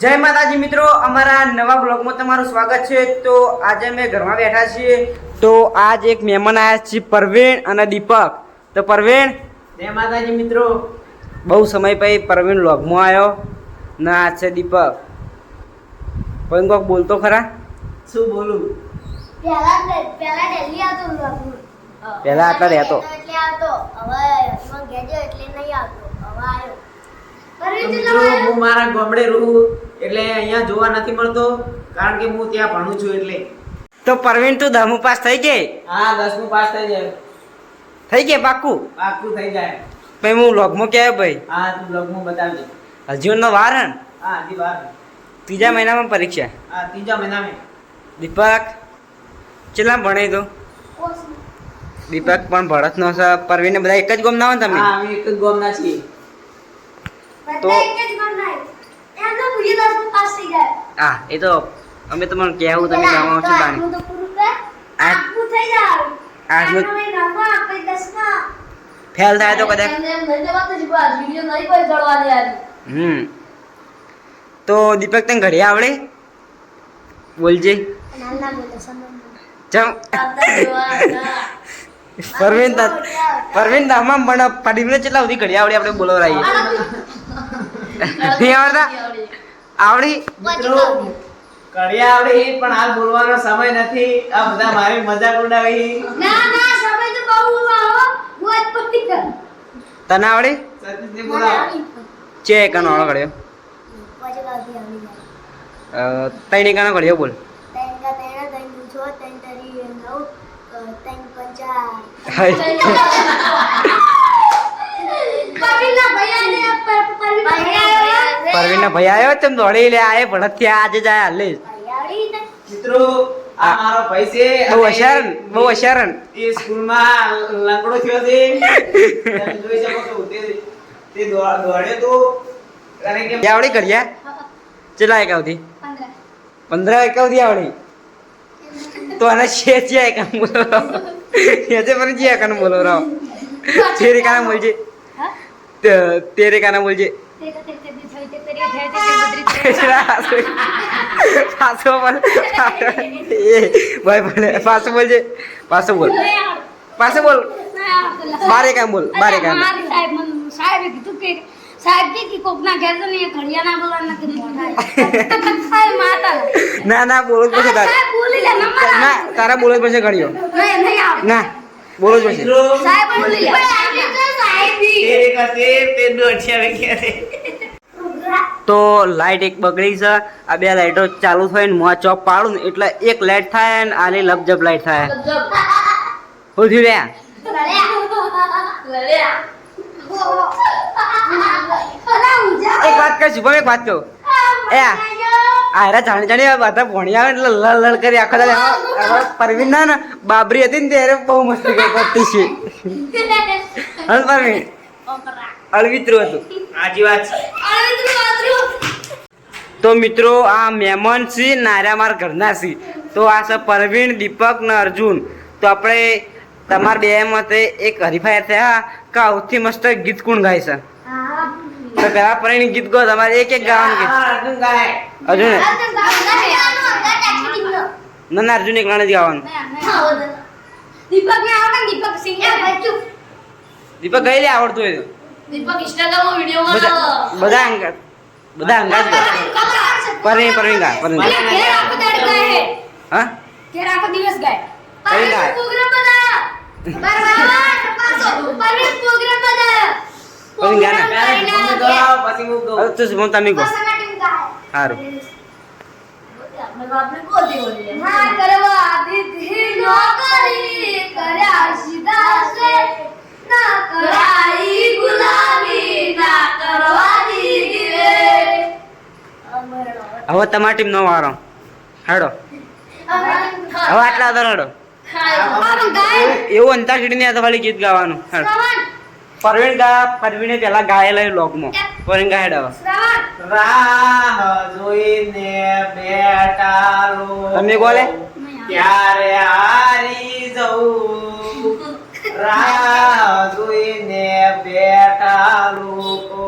જય માતાજી મિત્રો અમારા નવા બ્લોગમાં તમારું સ્વાગત છે. તો આજે અમે ઘરમાં બેઠા છીએ. તો આજ એક મહેમાન આવ્યા છે પરવીણ અને દીપક. તો પરવીણ જય માતાજી મિત્રો. બહુ સમય પછી પરવીણ લોગમાં આવ્યો ના આ છે દીપક. પણ કોક બોલતો ખરા? શું બોલું? પહેલા આટલા રહેતો. એટલે હવે? હું મારા ગામડે રહું. એટલે અહીંયા જોવા નથી મળતો કારણ કે હું ત્યાં ભણું છું એટલે. તો પરવીન તું દસમું પાસ થઈ ગઈ? હા દસમું પાસ થઈ જાય થઈ ગયા પાક્કું? પાક્કું થઈ જાય. પછી હું વ્લોગમાં કહેવાય ભાઈ? હા તું બ્લોગમાં બતાવજે. હજી નો વાર ને? હા હજી વાર ત્રીજા મહિનામાં પરીક્ષા? હા ત્રીજા મહિનામાં. દીપક કેટલા ભણાય તું? દીપક પણ ભરત નો પરવીને બધા એક જ ગોમ ના હોય તમે? હા અમે એક જ ગામના છીએ. તો- હા એ તો અમે તમને કહેવું તમે ગામમાં છો બાની. થઈ. ફેલ થાય તો કદાચ હમ. તો દીપક તને ઘરે આવડે? બોલજે. ચમ પરવીન પરવીન તામામ પણ પડીને કેટલા સુધી ઘડી આવડે આપણે બોલવરાઈએ નહીં આવડતા? આવડી? કડિયા આવડે પણ આ બોલવાનો સમય નથી. આ બધા મારી મજાક ઉડાવી. ના ના સમય તો બહુ આવો હું. આજ પતી કર તને આવડી? સતીશને બોલાવો. ચે કનો આવડો ઘડ્યો તૈણી કનો. તૈણ બોલ ત્રણ પંચા. પરવીનના ભૈયાને પર- પરવીનના ભૈયા પરવીનનો ભાઈ આવ્યો તેમ દોડી લે ભણત થયા આજે જાય હાલે. મિત્રો આ મારો ભાઈ છે બહુ અને બહુ હોશિયાર. ને? એ સ્કૂલમાં લંગડો થયો છે. તમે જોઈ શકો છો તે તે દોડ- દોડ્યો તો. અને કે કે ચલા એક ચેલા એકાવથી પંદર. એક આવતી આવડી? તો આને છે છે એક બોલો એ છે પણ જે એકાન બોલો રાવ. તેરે કાના બોલજે તેરે કાના બત્રી થઈ. પાછો બોલ. ભાઈ પાછો બોલજે પાછો બોલ. પાછો બોલ. બારે કામ બોલ બારે કામ સાહેબ કીધું કે સાહેબ કે કે કોકના ઘેર તો નહીં ઘડિયા ના બોલવાના કે મોઢા સાહેબ માતા ના ના બોલો પછી તારે ના તારા બોલો પછી આવડે ના બોલો પછી સાહેબ બોલી લે. તે કરતે તે દોઢિયા વાગ્યા છે. તો લાઇટ એક બગડી છે. આ બે લાઈટો ચાલુ થાય ને મોં ચોપ પાડું ને એટલે એક લાઈટ થાય ને આની લપજપ લાઈટ થાય. શું થયું લ્યા. એક વાત કહું શુભમ એક વાત કહું. એ આ આયરા જાણી જાણી આ બધા ભણી આવે એટલે લડ લડ કરી આખો દાદા પરવીન ના ને બાબરી હતી ને ત્યારે બહુ મસ્તી કરી કરતી છે. પરવીન અળવિતરું હતું સાચી વાત તો મિત્રો આ મહેમાન છે નાર્યા મારા ઘરના છે તો આ છે પરવીણ દીપક ને અર્જુન તો આપણે તમારા બે મતે એક હરીફાઈ થયા કે સૌથી મસ્ત ગીત કોણ ગાય છે તો પેલા પરવીણ ગીત ગો તમારે એક એક ગાવાનું ગીત હા, અર્જુન ગાય અર્જુન ના ના અર્જુન એક જ ગાવાનું દીપક ને આવડે દીપક સિંહ દીપક કઈ લે આવડતું હોય તો. દીપક ઇન્સ્ટાગ્રામમાં વિડિયો બધા બધા અંગા બધા અંગા પરે ગો પરવીણ પરવીણ ગા પરવીણ ગા. ઘેર આખો દાડો ગાય હે. હા? ઘેર આખો દિવસ ગાય. ગાય? પ્રોગ્રામ બનાવ્યો બરાબર પાછો પરવીન પ્રોગ્રામ બનાવ્યો પરવીન ગાય ને? પછી હું. હવે તું શુભમ તમે ગો સારું આપણે બાપને કોદી બોલીએ ના કરવા દીધી નોકરી કર્યા સીધા છે. ના કરાઈ ગુલામી ના કરવા દીધી હવે તમારી ટીમ નો વારો. હેડો. હવે આટલા તો રડો એવું અંતાક્ષરી તો ખાલી ગીત ગાવાનું. હેડો. પરવીણ ગા પરવીણે પેલા ગાયેલા લોકમાં. પરવીણ ગા હેડો. રાહ જોઈને લોકો. તમે બોલે? ક્યારે હારી જઉં? રાહ જોઈને બેટા લોકો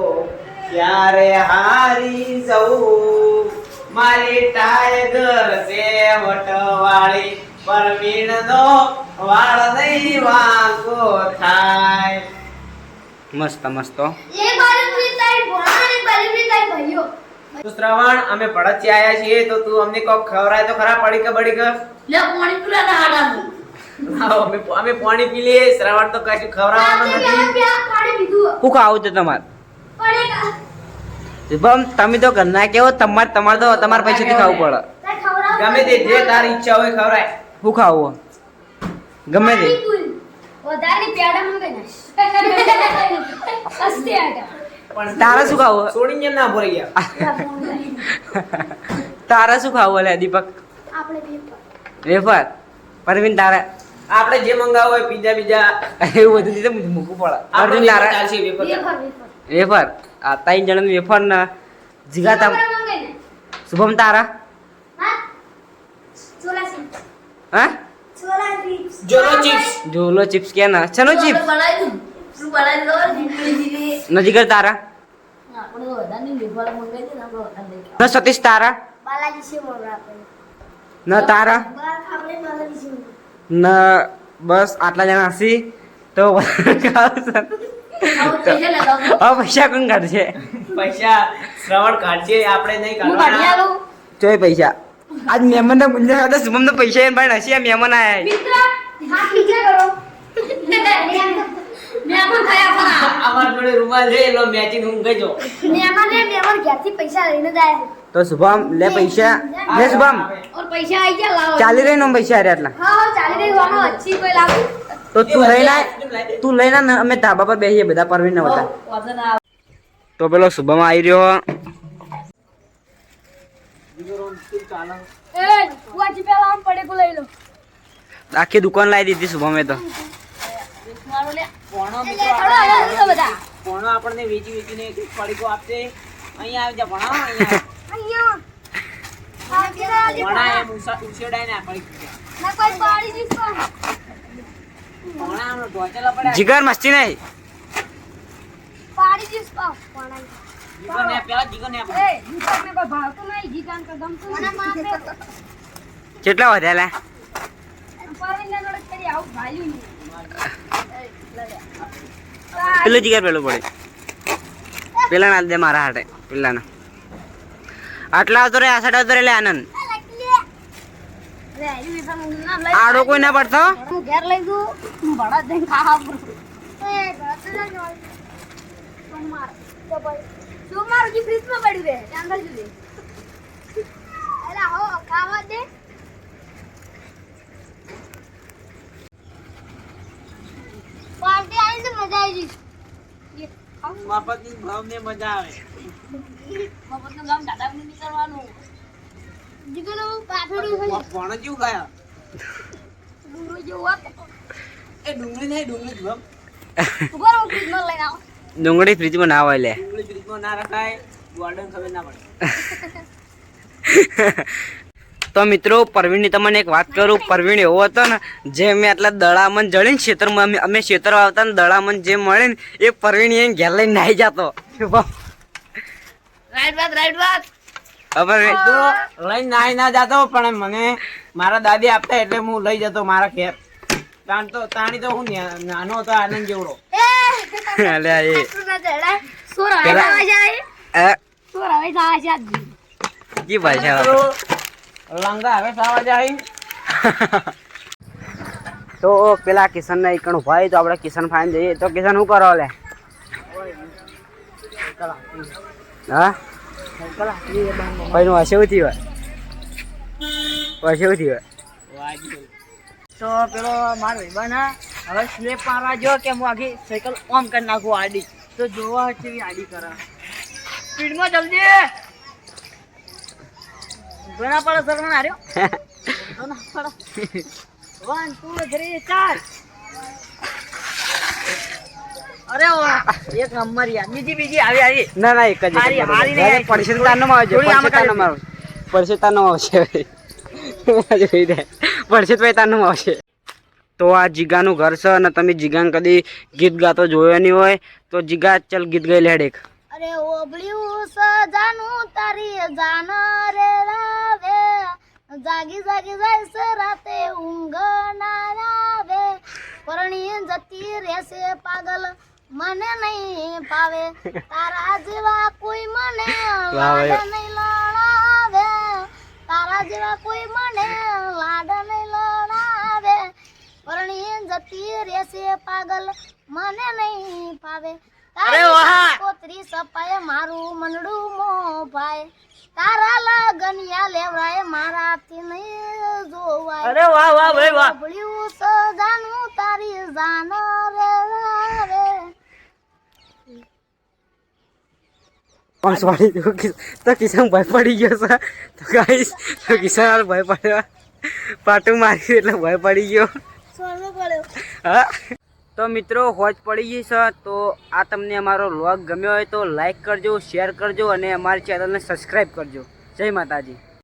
ક્યારે હારી જવું? મારી ટાઈગર છે વટવાળી પરમીણ નો વાળ નહીં વાંકો થાય. મસ્ત મસ્ત. શ્રવણ અમે ભડતથી આયા છીએ તો તું અમને કોક ખવરાય તો ખરા પડી કે બડી કે લે પાણી પીલા ના આવો, અમે અમે પાણી પી લઈએ શ્રાવણ તો કશું ખવડાવવાનું નથી. શું ખાવું છે તમારે? તમે તો ઘરના કેવો તમારે તમારે તો તમારા પૈસાથી ખાવું પડે. ગમે તે જે તારી ઈચ્છા હોય ખવડાય. હું ખાવું ગમે તે. તારે શું ખાવું છોડીને ના ભરી ગયા. તારા શું ખાવું લે દીપક? આપણે વેફર? પરવીન તારે? આપણે જે મંગાવો હોય પીઝા બીજા એવું બધું દીધું મૂકવું પડે. આપણે ચાલશે વેફર આ ત્રણ જણ વેફર ના જીગા તમ શુભમ તારા? હા? ચોલા ચિપ્સ. હા? ચોલા ચિપ્સ. જોલો ચિપ્સ. જોલો ચિપ્સ કે ના? ચનો ચિપ્સ? બનાવી દઉં શું બનાવી દો જીવી જીવી નજીક તારા? ને સતીશ તારા? ન તારા? ન બસ આટલા જણા હસી તો પૈસા કોણ કાઢશે? પૈસા શ્રવણ કાઢશે આપણે નહીં કાઢવાના. આલું? પૈસા. આજ મહેમાન ને ગુંજા હતા શુભમ તો પૈસા એમ ભાઈ હસી મહેમાન આયા મિત્ર હા પીઝા કરો. મહેમાન ખાયા પણ. અમાર જોડે રૂમાલ છે એનો મેચિંગ હું ગજો મહેમાન ને મહેમાન ઘેરથી પૈસા લઈને જાય. તો શુભમ લે પૈસા. લે શુભમ. ઓર પૈસા આવી ગયા લાવો. ચાલી રહી નો પૈસા અરે આટલા. હા હા ચાલી રહી વાનો અચ્છી કોઈ લાગુ? તો તું લઈને. તું લઈને અમે ધાબા પર બેસીએ બધા પરવીન ને બધા. તો પેલો શુભમ આવી રહ્યો. એ વાજી પેલા આમ પડે કો લઈ લો. આખી દુકાન લાવી દીધી શુભમે તો. ભણો મિત્રો બધા. ભણો આપણને વેચી વેચીને એક એક પડીકો આપશે. અહીંયા આવી જા ભણો અહીંયા ભણા એમ ઉછેડાય ને. ના પાડી જીગર મસ્તી નહીં. પાડી પાણી આ પેલા જીગરને આપો. એ કોઈ ભાવતું નહીં જીતાન તો ગમતું મને કેટલા વધ્યા લે પરવીનને કરી આવું ભાલ્યું નહીં. પેલું જીગર પેલું પડે. પેલા ના દે મારા હાટે પેલા ના આટલા આવતો રે આ સાઈડ આવતો રે લે આનંદ. આડો કોઈ ના પડતો? હું ઘેર લઈ દઉં હું ભડા દઈને ખાવા પડું સોમવાર તો ભાઈ સોમવાર હજી ફ્રીજમાં પડ્યું રે? ત્યાં જુદી એલા હો ખાવા દે પાર્ટી આવી તો મજા આવી જઈશ ભાવ ને મજા આવે. મફતનું ગામ દાદા ને નીકળવાનું હોય. ભણો ડુંગળી જેવું હોત એ ડુંગળી નહીં ડુંગળી ભાવ. ઊભો લઈને આવો. ડુંગળી ફ્રીજમાં ના હોય લે. ડુંગળી ફ્રીજમાં ના રખાય ગોલ્ડન ખબર ના પડે. તો મિત્રો પરવીણની તમને એક વાત કરું. પરવીણ એવો હતો ને જે મેં આટલા દડામન જળીને ખેતરમાં અમે ખેતર આવતા ને દડામન જે મળે ને એ પરવીણ એને ઘેર લઈને નાહી જતો. રાઈટ વાત રાઈટ વાત. હવે તો લઈને નાઈ ના જતો પણ મને મારા દાદી આપતા એટલે હું લઈ જતો મારા ઘેર. તાણ તો તાણી તો હું નાનો હતો આનંદ જેવડો. અલ્યા એ. સોરા ના જાય સોર પેલા- જાય. જી ભાષા લંગા હવે સાવા જાય. તો પેલા કિશન ને એકણું ભાઈ તો આપણે કિશન ફાઈન જઈએ. તો કિશન શું કરો લે? હા? ભાઈ નું હશે ઉઠી હોય. હશે ઉઠી હોય. તો પેલો મારો હા હવે સ્લેપ મારવા જો કે હું આખી સાયકલ ઓમ કરી નાખું આડી. તો જોવા કેવી આડી કરે. સ્પીડમાં જલ્દી. ના પડે સર હાર્યો ના વન ટુ થ્રી ચાર. અરે વાહ એક નંબર યાર. બીજી બીજી આવી આવી. ના ના એક જ હારી- હારી આવજો થોડી આમ પડશે તારનો માં આવશે. જોઈ દે તો તારનો આવશે તો આ જીગાનું ઘર છે અને તમે જીગાને કદી ગીત ગાતો જોયો નહીં હોય તો જીગા ચલ ગીત ગાઈ લેડ એક. અરે ઓબળ્યું સજાનું તારી જાન રા. જાગી જાગી જાય છે રાતે ઊંઘ ના આવે. પરણી જતી રહેશે પાગલ મને નહીં પાવે તારા જેવા કોઈ મને લાડ નહીં લડાવે તારા જેવા કોઈ મને લાડ નહીં લડાવે પરણી જતી રહેશે પાગલ મને નહીં પાવે અરે વાહ! કોતરી સપાય મારું મનડું મો ભાઈ તારા લગનિયા લેવરાય મારાથી નહીં જોવાય. અરે વાહ વાહ ભાઈ વાહ! સાંભળ્યું સજાનું તારી જાન રે રે પણ સોરી તો તો કિશન ભય પડી ગયો છે. તો ગાઈસ તો કિસાન ભય પડ્યો. પાટું મારી એટલે ભય પડી ગયો. સોરી પડ્યો. હા? તો મિત્રો, હોજ પડી ગઈ છે. તો આ તમને અમારો વ્લોગ ગમ્યો હોય તો લાઈક કરજો, શેર કરજો અને અમારી ચેનલને સબસ્ક્રાઈબ કરજો. જય માતાજી.